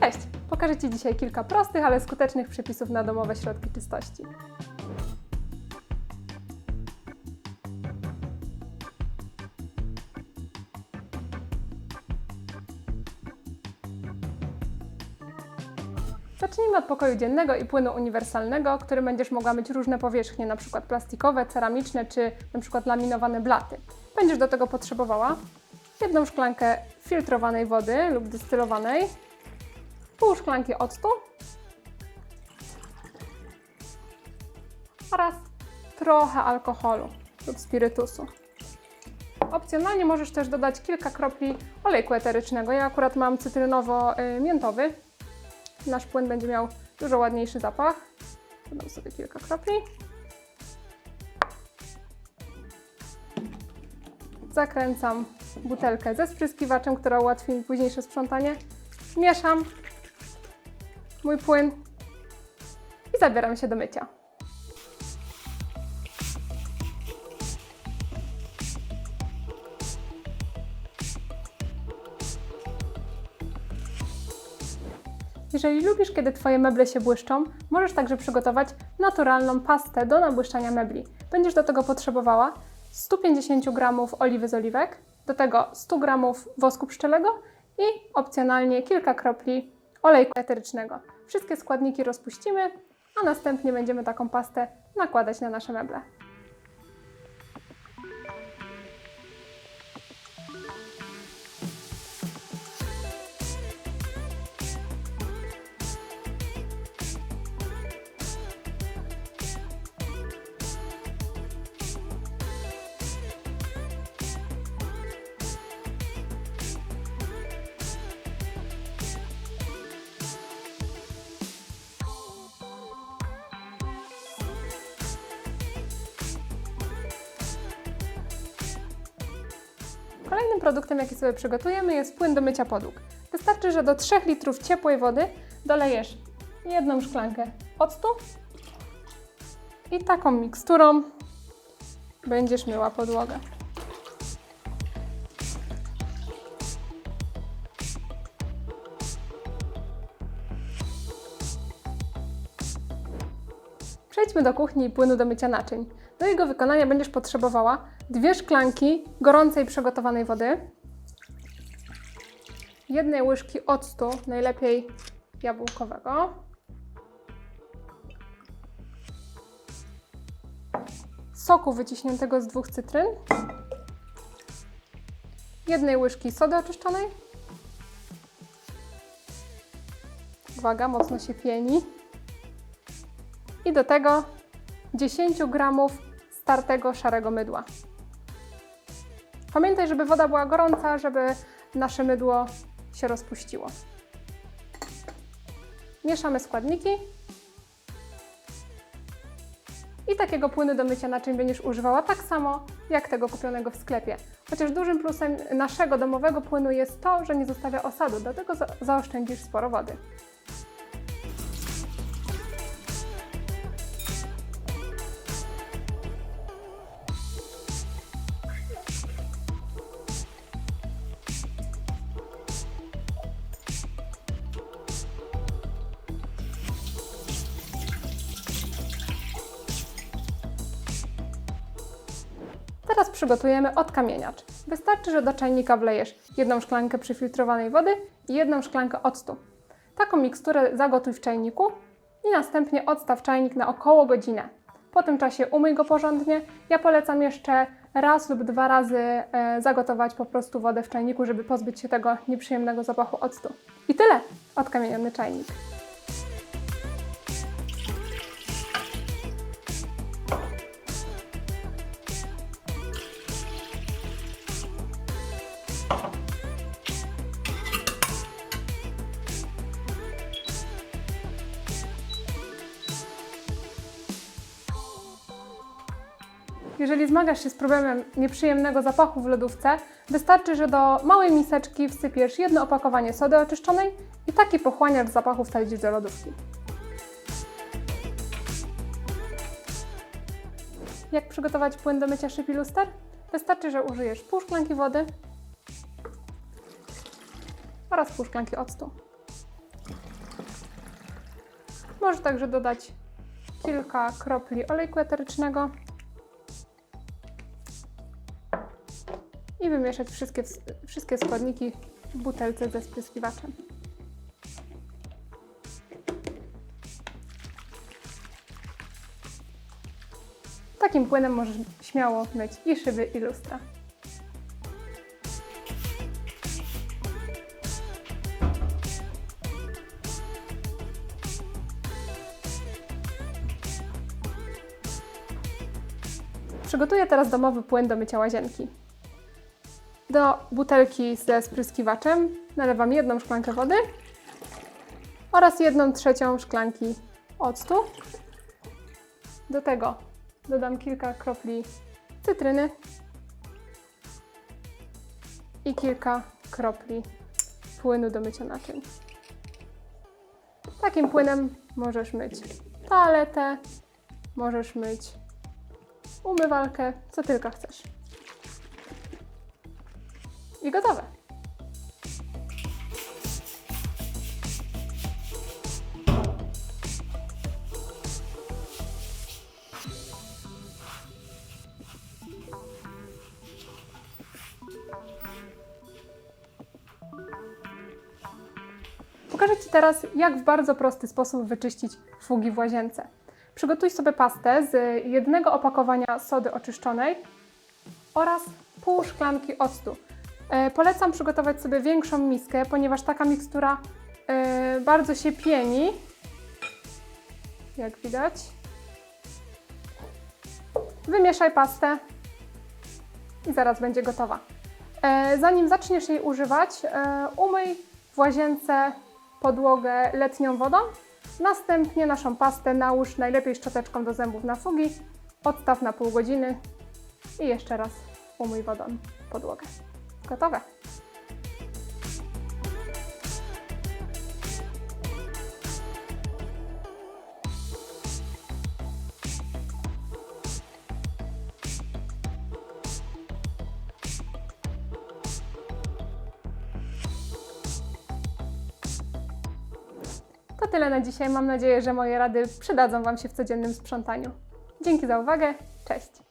Cześć! Pokażę Ci dzisiaj kilka prostych, ale skutecznych przepisów na domowe środki czystości. Zacznijmy od pokoju dziennego i płynu uniwersalnego, którym będziesz mogła myć różne powierzchnie, np. plastikowe, ceramiczne czy np. laminowane blaty. Będziesz do tego potrzebowała jedną szklankę filtrowanej wody lub dystylowanej, pół szklanki octu oraz trochę alkoholu lub spirytusu. Opcjonalnie możesz też dodać kilka kropli olejku eterycznego. Ja akurat mam cytrynowo-miętowy. Nasz płyn będzie miał dużo ładniejszy zapach. Dodam sobie kilka kropli. Zakręcam butelkę ze spryskiwaczem, która ułatwi mi późniejsze sprzątanie. Mieszam mój płyn i zabieram się do mycia. Jeżeli lubisz, kiedy Twoje meble się błyszczą, możesz także przygotować naturalną pastę do nabłyszczania mebli. Będziesz do tego potrzebowała 150 g oliwy z oliwek, do tego 100 g wosku pszczelego i opcjonalnie kilka kropli olejku eterycznego. Wszystkie składniki rozpuścimy, a następnie będziemy taką pastę nakładać na nasze meble. Kolejnym produktem, jaki sobie przygotujemy, jest płyn do mycia podłóg. Wystarczy, że do 3 litrów ciepłej wody dolejesz jedną szklankę octu i taką miksturą będziesz myła podłogę. Do kuchni i płynu do mycia naczyń. Do jego wykonania będziesz potrzebowała dwie szklanki gorącej przygotowanej wody, jednej łyżki octu, najlepiej jabłkowego, soku wyciśniętego z dwóch cytryn, jednej łyżki sody oczyszczonej. Uwaga, mocno się pieni. I do tego 10 gramów startego szarego mydła. Pamiętaj, żeby woda była gorąca, żeby nasze mydło się rozpuściło. Mieszamy składniki. I takiego płynu do mycia naczyń będziesz używała tak samo jak tego kupionego w sklepie. Chociaż dużym plusem naszego domowego płynu jest to, że nie zostawia osadu, dlatego za zaoszczędzisz sporo wody. Teraz przygotujemy odkamieniacz. Wystarczy, że do czajnika wlejesz jedną szklankę przyfiltrowanej wody i jedną szklankę octu. Taką miksturę zagotuj w czajniku i następnie odstaw czajnik na około godzinę. Po tym czasie umyj go porządnie. Ja polecam jeszcze raz lub dwa razy e, zagotować po prostu wodę w czajniku, żeby pozbyć się tego nieprzyjemnego zapachu octu. I tyle! Odkamieniony czajnik. Jeżeli zmagasz się z problemem nieprzyjemnego zapachu w lodówce, wystarczy, że do małej miseczki wsypiesz jedno opakowanie sody oczyszczonej i taki pochłaniacz zapachu wsadzisz do lodówki. Jak przygotować płyn do mycia szyb i luster? Wystarczy, że użyjesz pół szklanki wody oraz pół szklanki octu. Może także dodać kilka kropli olejku eterycznego i wymieszać wszystkie, wszystkie składniki w butelce ze spryskiwaczem. Takim płynem możesz śmiało myć i szyby, i lustra. Przygotuję teraz domowy płyn do mycia łazienki. Do butelki ze spryskiwaczem nalewam jedną szklankę wody oraz jedną trzecią szklanki octu. Do tego dodam kilka kropli cytryny i kilka kropli płynu do mycia naczyń. Takim płynem możesz myć toaletę, możesz myć umywalkę, co tylko chcesz. I gotowe. Pokażę Ci teraz, jak w bardzo prosty sposób wyczyścić fugi w łazience. Przygotuj sobie pastę z jednego opakowania sody oczyszczonej oraz pół szklanki octu. E, polecam przygotować sobie większą miskę, ponieważ taka mikstura e, bardzo się pieni, jak widać. Wymieszaj pastę i zaraz będzie gotowa. E, zanim zaczniesz jej używać, umyj w łazience podłogę letnią wodą. Następnie naszą pastę nałóż najlepiej szczoteczką do zębów na fugi, odstaw na pół godziny i jeszcze raz umyj wodą podłogę. Gotowe. To tyle na dzisiaj. Mam nadzieję, że moje rady przydadzą Wam się w codziennym sprzątaniu. Dzięki za uwagę. Cześć!